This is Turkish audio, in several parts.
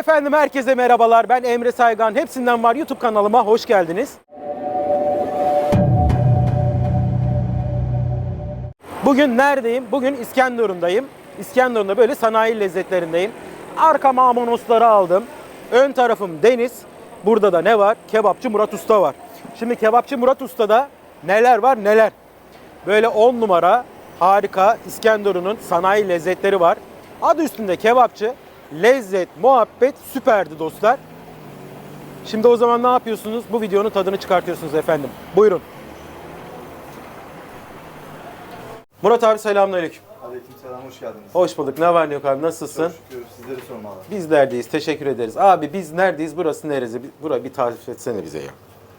Efendim herkese merhabalar. Ben Emre Saygan. Hepsinden var YouTube kanalıma hoş geldiniz. Bugün neredeyim? Bugün İskenderun'dayım. İskenderun'da böyle sanayi lezzetlerindeyim. Arkama amonosları aldım. Ön tarafım deniz. Burada da ne var? Kebapçı Murat Usta var. Şimdi Kebapçı Murat Usta'da neler var neler. Böyle 10 numara harika İskenderun'un sanayi lezzetleri var. Adı üstünde kebapçı. Lezzet, muhabbet süperdi dostlar. Şimdi o zaman ne yapıyorsunuz? Bu videonun tadını çıkartıyorsunuz efendim. Buyurun. Murat abi selamünaleyküm. Aleykümselam hoş geldiniz. Hoş bulduk. Ne var ne yok abi? Nasılsın? Çok şükür sizleri sormalı. Biz neredeyiz? Teşekkür ederiz. Abi biz neredeyiz? Burası neresi? Burayı bir tarif etsene bize ya.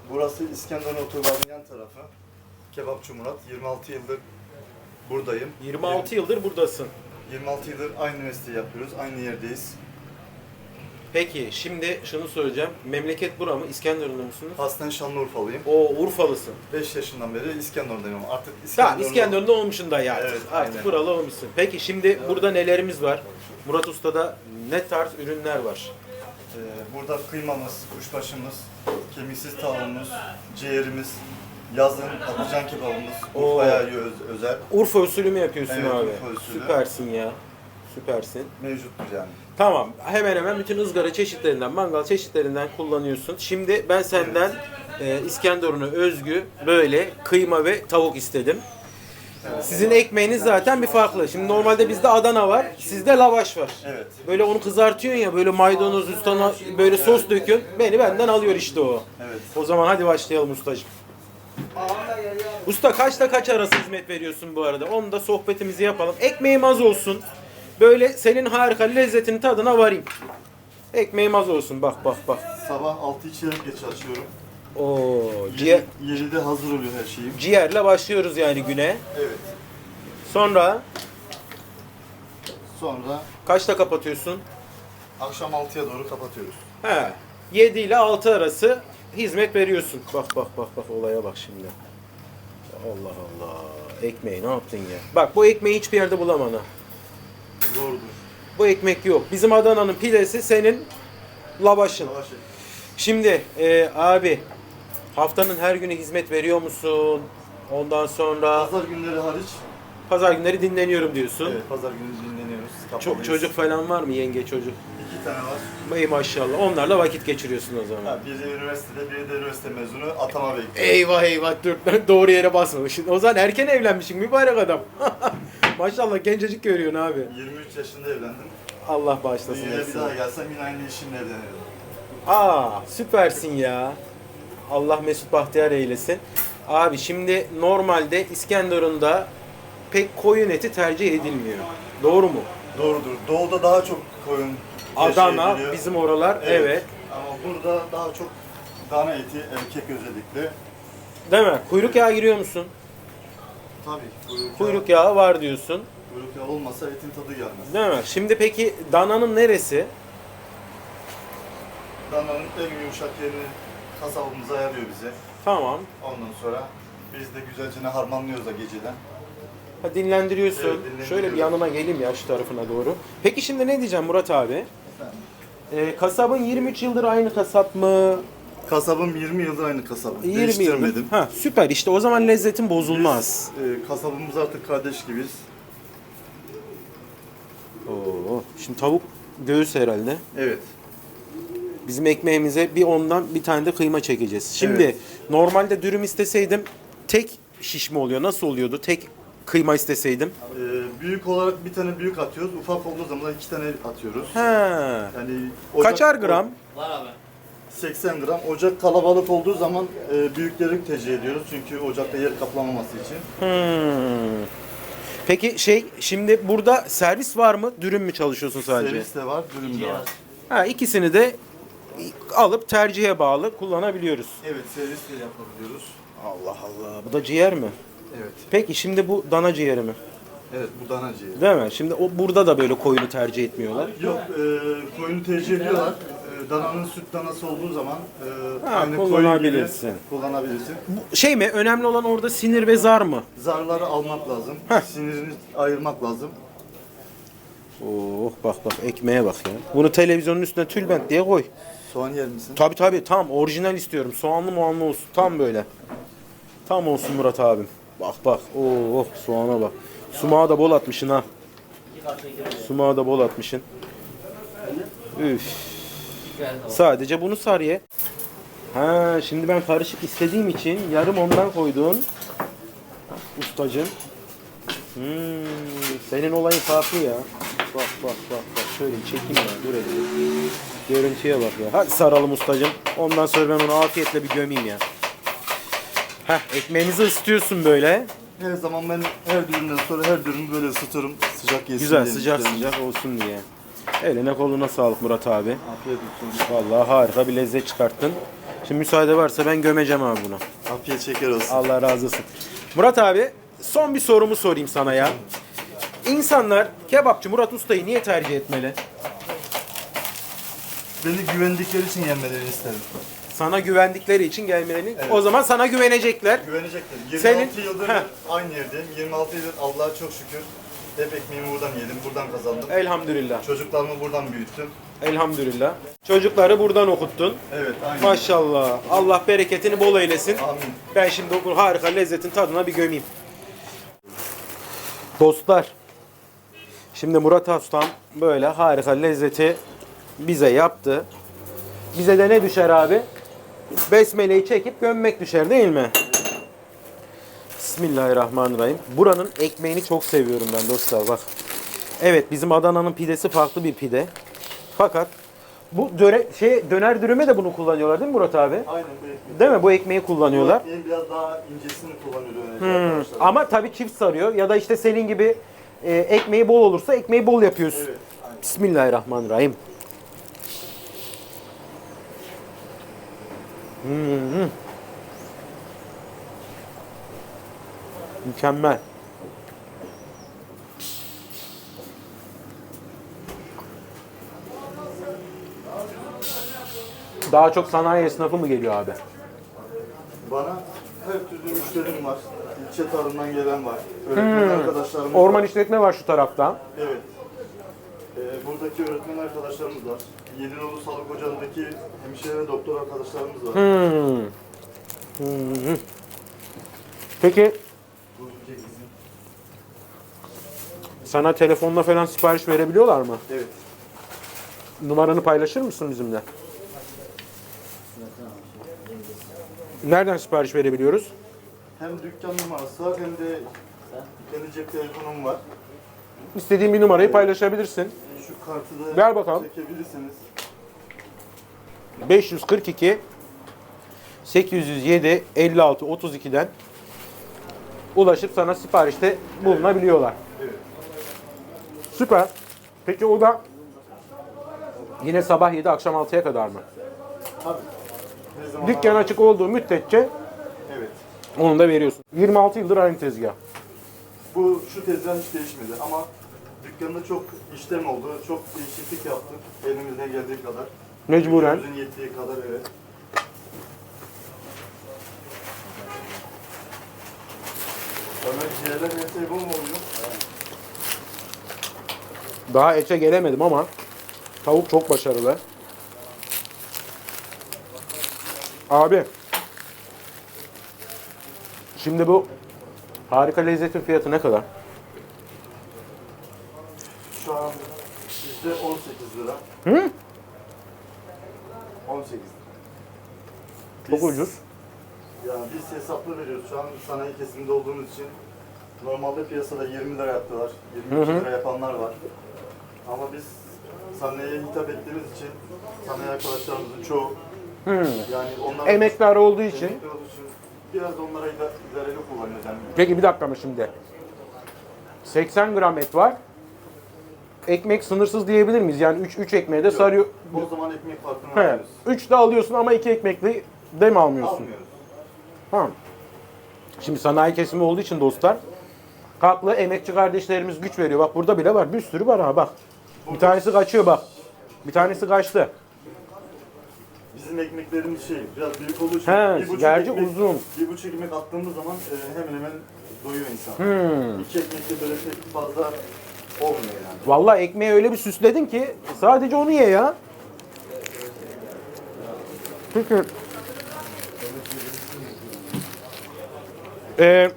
Burası İskenderun Otogarı'nın yan tarafı. Kebapçı Murat. 26 yıldır buradayım. 26 yıldır buradasın. 26 yıldır aynı mesleği yapıyoruz. Aynı yerdeyiz. Peki şimdi şunu söyleyeceğim. Memleket bura mı? İskenderun'da musunuz? Aslen Şanlıurfalıyım. O Urfalısın. 5 yaşından beri İskenderun'dayım artık Tamam İskenderun'da... İskenderun'da olmuşsun da ya. Evet, artık aynen. buralı olmuşsun. Peki şimdi burada nelerimiz var? Murat Usta'da ne tarz ürünler var? Ee, burada kıymamız, kuşbaşımız, kemiksiz tavuğumuz, ciğerimiz, yazın patlıcan kebabımız, Oo. Urfa'ya öz- özel Urfa usulü mü yapıyorsun Evet, abi? Urfa usulü. Süpersin ya. Süpersin. mevcuttur yani. Tamam. Hemen hemen bütün ızgara çeşitlerinden, mangal çeşitlerinden kullanıyorsun. Şimdi ben senden e, İskenderun'a özgü böyle kıyma ve tavuk istedim. Sizin ekmeğiniz zaten bir farklı. Şimdi normalde bizde Adana var, sizde lavaş var. Evet. Böyle onu kızartıyorsun ya, böyle maydanoz üstüne böyle sos dökün. Beni benden alıyor işte o. Evet. O zaman hadi başlayalım ustacığım. Usta kaçta kaç arası hizmet veriyorsun bu arada? Onu da sohbetimizi yapalım. Ekmeğim az olsun. Böyle senin harika lezzetinin tadına varayım. Ekmeğim az olsun. Bak bak bak. Sabah 6 çeyrek geç açıyorum. Oo, ciğer, 7'de hazır oluyor her şeyim. ciğerle başlıyoruz yani güne. Evet. Sonra Sonra kaçta kapatıyorsun? akşam 6'ya doğru kapatıyoruz. He. 7 ile 6 arası hizmet veriyorsun. Bak bak bak bak olaya bak şimdi. Allah Allah. Ekmeği ne yaptın ya? Bak bu ekmeği hiçbir yerde bulamana. Doğrudur. Bu ekmek yok. Bizim Adana'nın pidesi senin lavaşın. Yavaş Şimdi e, abi haftanın her günü hizmet veriyor musun? Ondan sonra Pazar günleri hariç, pazar günleri dinleniyorum diyorsun. evet pazar günü dinleniyoruz. Çok kapalıyız. çocuk falan var mı yenge çocuk? İki tane var. Ey maşallah. Onlarla vakit geçiriyorsun o zaman. Ha, biri üniversitede, biri de üniversite mezunu. Atama bekliyor. Eyvah eyvah dur doğru yere basmamışsın. O zaman erken evlenmişsin mübarek adam. Maşallah gencecik görüyorsun abi. 23 yaşında evlendim. Allah bağışlasın. Dünyaya bir hepsini. daha gelsem yine aynı işimle evlenirim. Aa süpersin ya. Allah Mesut Bahtiyar eylesin. Abi şimdi normalde İskenderun'da pek koyun eti tercih edilmiyor. Doğru mu? Doğrudur. Doğuda daha çok koyun Adana, yaşayabiliyor. bizim oralar evet. Ama burada daha çok dana eti, erkek özellikle. Değil mi? Kuyruk yağı giriyor musun? Tabii. Kuyruk, Kuyruk yağı var diyorsun. Kuyruk yağı olmasa etin tadı gelmez. Değil mi? Şimdi peki dananın neresi? Dananın en yumuşak yerini kasabımız ayarlıyor bize. Tamam. Ondan sonra biz de güzelce harmanlıyoruz da geceden. Ha, dinlendiriyorsun. Evet. Şöyle bir yanıma geleyim ya şu tarafına doğru. Peki şimdi ne diyeceğim Murat abi? Ee, kasabın 23 yıldır aynı kasap mı? Kasabım 20 yıldır aynı kasap. 20 Değiştirmedim. yıldır. Ha süper işte o zaman lezzetin bozulmaz. Biz, e, kasabımız artık kardeş gibiyiz. Oo, şimdi tavuk göğüs herhalde. Evet. Bizim ekmeğimize bir ondan bir tane de kıyma çekeceğiz. Şimdi Evet. normalde dürüm isteseydim tek şiş mi oluyor? Nasıl oluyordu? Tek kıyma isteseydim. E, büyük olarak bir tane büyük atıyoruz. Ufak olduğu zaman da iki tane atıyoruz. Ha. Yani Kaçar gram? 80 gram. Ocak kalabalık olduğu zaman e, büyükleri tercih ediyoruz. Çünkü ocakta yer kaplamaması için. Hmm. Peki şey şimdi burada servis var mı? Dürüm mü çalışıyorsun sadece? Servis de var, dürüm de var. Ha ikisini de alıp tercihe bağlı kullanabiliyoruz. Evet, servis de yapabiliyoruz. Allah Allah. Bu da ciğer mi? Evet. Peki şimdi bu dana ciğeri mi? Evet, bu dana ciğeri. Değil mi? Şimdi o burada da böyle koyunu tercih etmiyorlar. Yok, e, koyunu tercih ediyorlar. E, dananın süt danası olduğu zaman e, Ha, aynı koyun kullanabilirsin. gibi kullanabilirsin. Bu şey mi? Önemli olan orada sinir ve zar mı? Zarları almak lazım. Heh. Sinirini ayırmak lazım. Oh bak bak ekmeğe bak ya. Bunu televizyonun üstüne tülbent diye koy. Soğan yer misin? Tabi tabi tam orijinal istiyorum. Soğanlı muanlı olsun. Tam böyle. Tam olsun Murat abim. Bak bak. Oo oh, soğana bak. Sumağı da bol atmışsın ha. Sumağı da bol atmışsın. Üf. Sadece bunu sar ye. Ha şimdi ben karışık istediğim için yarım ondan koydun. Ustacım. Hmm, senin olayın farklı ya. Bak bak bak bak şöyle çekeyim ya dur hele. Görüntüye bak ya. Hadi saralım ustacım. Ondan sonra ben onu afiyetle bir gömeyim ya. Heh ekmeğimizi ısıtıyorsun böyle. Her zaman ben her düğünden sonra her düğünü böyle ısıtırım. Sıcak yesin Güzel diye sıcak müşterimiz. sıcak olsun diye. Eline koluna sağlık Murat abi. Afiyet olsun. Vallahi harika bir lezzet çıkarttın. Şimdi müsaade varsa ben gömeceğim abi bunu. Afiyet şeker olsun. Allah razı olsun. Murat abi son bir sorumu sorayım sana ya. İnsanlar kebapçı Murat Usta'yı niye tercih etmeli? Beni güvendikleri için gelmelerini isterim. Sana güvendikleri için gelmelerini. Evet. O zaman sana güvenecekler. Güvenecekler. 26 Senin- yıldır Heh. aynı yerdeyim. 26 yıldır Allah'a çok şükür. Hep ekmeğimi buradan yedim, buradan kazandım. Elhamdülillah. Çocuklarımı buradan büyüttüm. Elhamdülillah. Çocukları buradan okuttun. Evet, aynen. Maşallah. Allah bereketini bol eylesin. Amin. Ben şimdi okul harika lezzetin tadına bir gömeyim. Dostlar. Şimdi Murat Ustam böyle harika lezzeti bize yaptı. Bize de ne düşer abi? Besmele'yi çekip gömmek düşer değil mi? Bismillahirrahmanirrahim. Buranın ekmeğini çok seviyorum ben dostlar bak. Evet bizim Adana'nın pidesi farklı bir pide. Fakat bu döne, şey, döner dürüme de bunu kullanıyorlar değil mi Murat abi? Aynen bu ekmeği. Değil mi? Bu ekmeği kullanıyorlar. Bu ekmeğin biraz daha incesini kullanıyor Hmm. öğrenci arkadaşlar. Ama tabii çift sarıyor ya da işte senin gibi e, ekmeği bol olursa ekmeği bol yapıyorsun. Evet, aynen. Bismillahirrahmanirrahim. Hmm. Mükemmel. Daha çok sanayi esnafı mı geliyor abi? Bana her türlü müşterim var. İlçe tarımdan gelen var. Öğretmen arkadaşlarımız Hmm. Orman var. işletme var şu tarafta. Evet. Ee, buradaki öğretmen arkadaşlarımız var. Yedinoğlu Sağlık Ocağı'ndaki hemşire ve doktor arkadaşlarımız var. Hmm. Hmm. Peki sana telefonla falan sipariş verebiliyorlar mı? Evet. Numaranı paylaşır mısın bizimle? Nereden sipariş verebiliyoruz? Hem dükkan numarası var hem de kendi cep telefonum var. İstediğin bir numarayı paylaşabilirsin. Şu kartı da Ver bakalım. çekebilirseniz. 542 807 56 32'den ulaşıp sana siparişte bulunabiliyorlar. Evet. Süper. Peki o da yine sabah 7 akşam 6'ya kadar mı? Tabii. Ne zaman Dükkan açık olduğu müddetçe Evet. onu da veriyorsun. 26 yıldır aynı tezgah. Bu şu tezgah hiç değişmedi ama dükkanda çok işlem oldu. Çok değişiklik yaptık. Elimizden geldiği kadar. Mecburen. Gücümüzün yettiği kadar evet. Ömer ciğerler şey bu mu oluyor? Daha ete gelemedim ama tavuk çok başarılı. Abi. Şimdi bu harika lezzetin fiyatı ne kadar? Şu an bizde 18 lira. Hı? 18 lira. Çok Biz- ucuz. Ya biz hesaplı veriyoruz. Şu an sanayi kesiminde olduğumuz için normalde piyasada 20 lira yaptılar. 22 lira yapanlar var. Ama biz sanayiye hitap ettiğimiz için sanayi arkadaşlarımızın çoğu Hı. yani onlar Emektar olduğu için. emekli olduğu için biraz da onlara ida- idareli kullanıyoruz yani. Peki bir dakika mı şimdi? 80 gram et var. Ekmek sınırsız diyebilir miyiz? Yani 3 3 ekmeğe de sarıyor. O zaman ekmek farkını He. alıyoruz. 3 de alıyorsun ama 2 ekmekli de mi almıyorsun? Almıyoruz. Tamam. Şimdi sanayi kesimi olduğu için dostlar haklı emekçi kardeşlerimiz güç veriyor. Bak burada bile var. Bir sürü var ha bak. Bir tanesi kaçıyor bak. Bir tanesi kaçtı. Bizim ekmeklerimiz şey biraz büyük olduğu için He, gerçi ekmek, uzun. Bir buçuk ekmek attığımız zaman e, hemen hemen doyuyor insan. Hmm. İki ekmekte böyle pek fazla olmuyor yani. Vallahi ekmeği öyle bir süsledin ki sadece onu ye ya. Peki. Ee,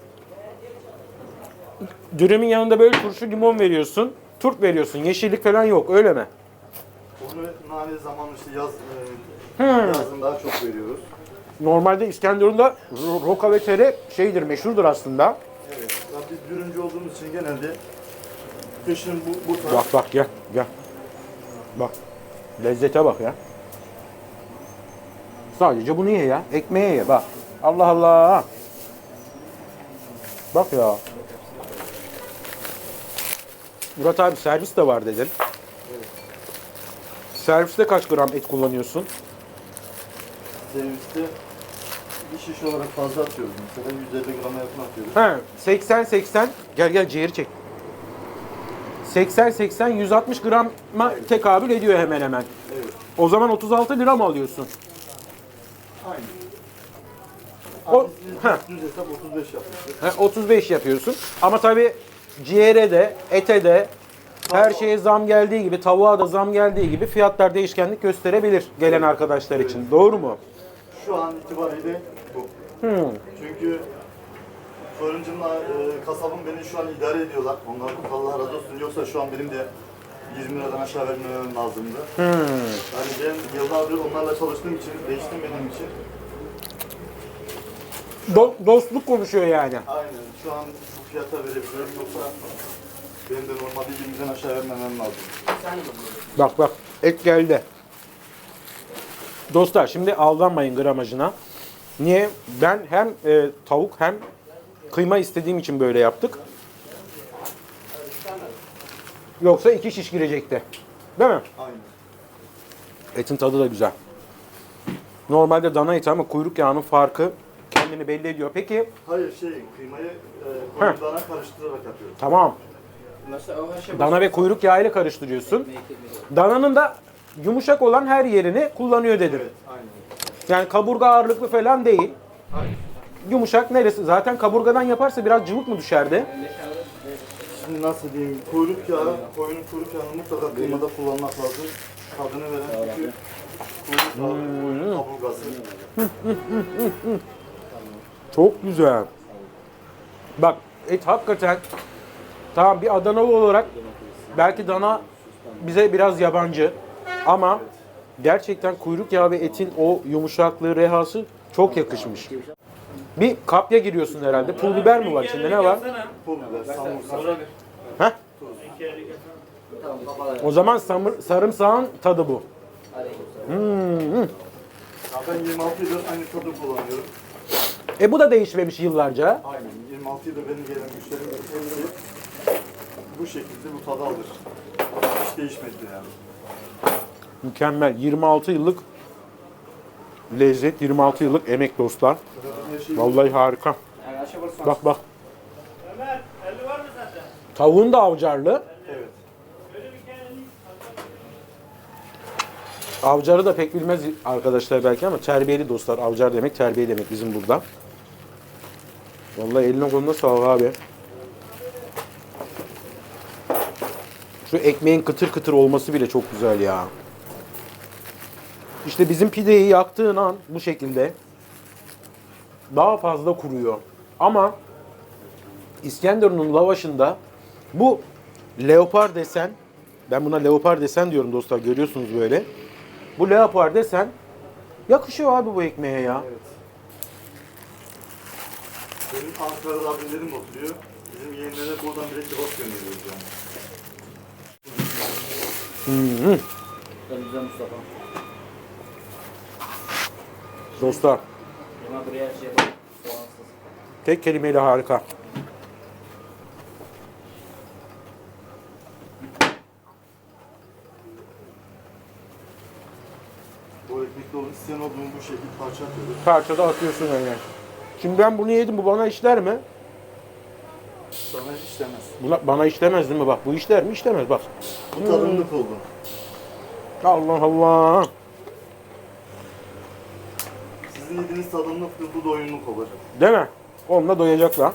dürümün yanında böyle turşu limon veriyorsun. Turp veriyorsun. Yeşillik falan yok öyle mi? Onu nane zamanı işte yaz, e, Hmm. yazın daha çok veriyoruz. Normalde İskenderun'da ro- roka ve tere şeydir, meşhurdur aslında. Evet. Ya biz dürümcü olduğumuz için genelde kışın bu, bu tarz Bak bak gel gel. Bak. Lezzete bak ya. Sadece bunu ye ya. Ekmeğe ye bak. Allah Allah. Bak ya. Murat abi servis de var dedin. Serviste kaç gram et kullanıyorsun? serviste bir şiş olarak fazla atıyoruz mesela 150 grama yakın atıyoruz. He 80-80 gel gel ciğeri çek. 80-80 160 grama tekabül ediyor hemen hemen. Evet. O zaman 36 lira mı alıyorsun? Aynı. O- Abi düz hesap 35 yapmıştık. He, 35 yapıyorsun. Ama tabii ciğere de, ete de, her şeye zam geldiği gibi, tavuğa da zam geldiği gibi fiyatlar değişkenlik gösterebilir gelen arkadaşlar için. Doğru mu? Şu an itibariyle bu. Hmm. Çünkü fırıncımla e, kasabım beni şu an idare ediyorlar. Onlara Allah razı olsun. Yoksa şu an benim de 20 liradan aşağı vermemem lazımdı. Hmm. Yani ben yıllardır onlarla çalıştığım için, değiştirmediğim için Do- dostluk konuşuyor yani. aynen şu an bu fiyata verebiliyorum. Yoksa benim de normalde 20'den aşağı vermemem lazım. Bak bak et geldi. Dostlar şimdi aldanmayın gramajına. Niye? Ben hem e, tavuk hem kıyma istediğim için böyle yaptık. Yoksa iki şiş girecekti. Değil mi? Aynen. Etin tadı da güzel. Normalde dana eti ama kuyruk yağının farkı kendini belli ediyor. Peki Hayır şey kıymayı e, koyun dana karıştırarak yapıyoruz. tamam. Dana ve kuyruk yağı ile karıştırıyorsun. Dananın da yumuşak olan her yerini kullanıyor dedim. Evet, aynen. Yani kaburga ağırlıklı falan değil. Hayır. Yumuşak neresi? Zaten kaburgadan yaparsa biraz cıvık mı düşerdi? Şimdi nasıl diyeyim, kuyruk yağı, koyunun kuyruk yağını mutlaka kıymada kullanmak lazım. Tadını veren çünkü kuyruk yağı, koyunun kaburgası. Çok güzel. Bak et hakikaten tamam bir Adanalı olarak belki dana bize biraz yabancı ama gerçekten kuyruk yağı ve etin o yumuşaklığı, rehası çok yakışmış. Bir kapya giriyorsun herhalde. Pul biber mi var içinde? Ne var? Pul biber, samursak. Heh. O zaman samır, sarımsağın tadı bu. Hmm. Ben 26 yıldır aynı tadı kullanıyorum. E bu da değişmemiş yıllarca. Aynen. 26 yıldır benim gelen müşterim hepsi bu şekilde bu tadı alır. Hiç değişmedi yani. Mükemmel. 26 yıllık lezzet, 26 yıllık emek dostlar. Vallahi harika. Bak bak. Tavuğun da avcarlı. Evet. Avcarı da pek bilmez arkadaşlar belki ama terbiyeli dostlar. Avcar demek terbiye demek bizim burada. Vallahi eline koluna sağlık abi. Şu ekmeğin kıtır kıtır olması bile çok güzel ya. İşte bizim pideyi yaktığın an bu şekilde daha fazla kuruyor. Ama İskenderun'un lavaşında bu leopar desen, ben buna leopar desen diyorum dostlar görüyorsunuz böyle. Bu leopar desen yakışıyor abi bu ekmeğe ya. Evet. Benim Ankara'da abilerim oturuyor. Bizim yeğenlere buradan direkt kebap gönderiyoruz yani. Güzel Mustafa. Dostlar tek kelimeyle harika. Bu ekmekli olan isteyen olduğum bu şekilde parça atıyoruz. Parçada atıyorsun öyle. Şimdi ben bunu yedim bu bana işler mi? Sana işlemez. Buna, bana işlemez değil mi bak bu işler mi işlemez bak. Bu tadımlık oldu. Allah Allah. Sizin yediğiniz tadımlık bu doyumluk olacak. Değil mi? Onunla doyacaklar.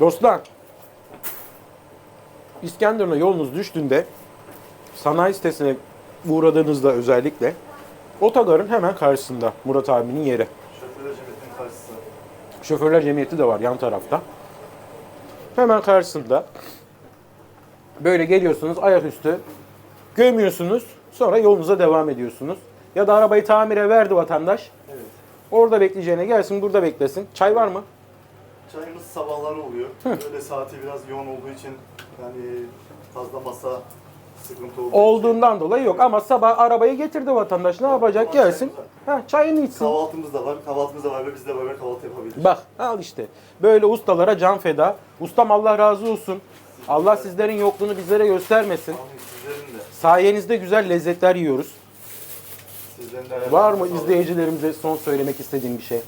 Dostlar, İskenderun'a yolunuz düştüğünde sanayi sitesine uğradığınızda özellikle otogarın hemen karşısında Murat abinin yeri. Şoförler cemiyetinin karşısı. Şoförler Cemiyeti de var yan tarafta. Hemen karşısında. Böyle geliyorsunuz ayaküstü. Gömüyorsunuz. Sonra yolunuza devam ediyorsunuz. Ya da arabayı tamire verdi vatandaş. Evet. Orada bekleyeceğine gelsin burada beklesin. Çay var mı? Çayımız sabahları oluyor. Böyle saati biraz yoğun olduğu için yani fazla masa sıkıntı olduğu için. Olduğundan dolayı yok ama sabah arabayı getirdi vatandaş. Ne yapacak? Gelsin. Ha, çayını içsin. Kahvaltımız da var. Kahvaltımız da var ve biz de böyle kahvaltı yapabiliriz. Bak al işte. Böyle ustalara can feda. Ustam Allah razı olsun. Allah sizlerin yokluğunu bizlere göstermesin. Amin. Sizlerin de. Sayenizde güzel lezzetler yiyoruz. De Var mı izleyicilerimize son söylemek istediğim bir şey?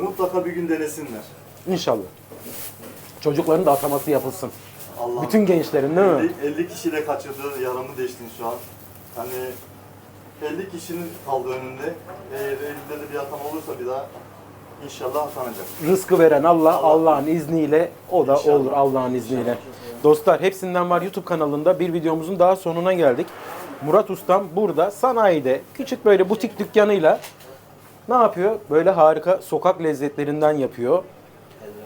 Mutlaka bir gün denesinler. İnşallah. Çocukların da ataması yapılsın. Allah. Bütün gençlerin değil mi? 50, 50 kişiyle kaçırdığı yaramı deştin şu an. Hani 50 kişinin kaldı önünde. Eğer elinde de bir hatam olursa bir daha inşallah atanacak. Rızkı veren Allah, Allah. Allah'ın izniyle o da İnşallah. olur Allah'ın izniyle. Dostlar hepsinden var YouTube kanalında bir videomuzun daha sonuna geldik. Murat Ustam burada sanayide küçük böyle butik dükkanıyla ne yapıyor? Böyle harika sokak lezzetlerinden yapıyor.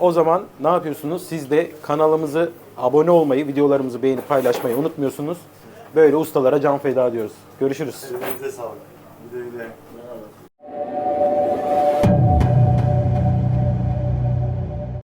O zaman ne yapıyorsunuz? Siz de kanalımızı abone olmayı, videolarımızı beğenip paylaşmayı unutmuyorsunuz. Böyle ustalara can feda diyoruz. Görüşürüz. Elinize sağlık. Güle güle.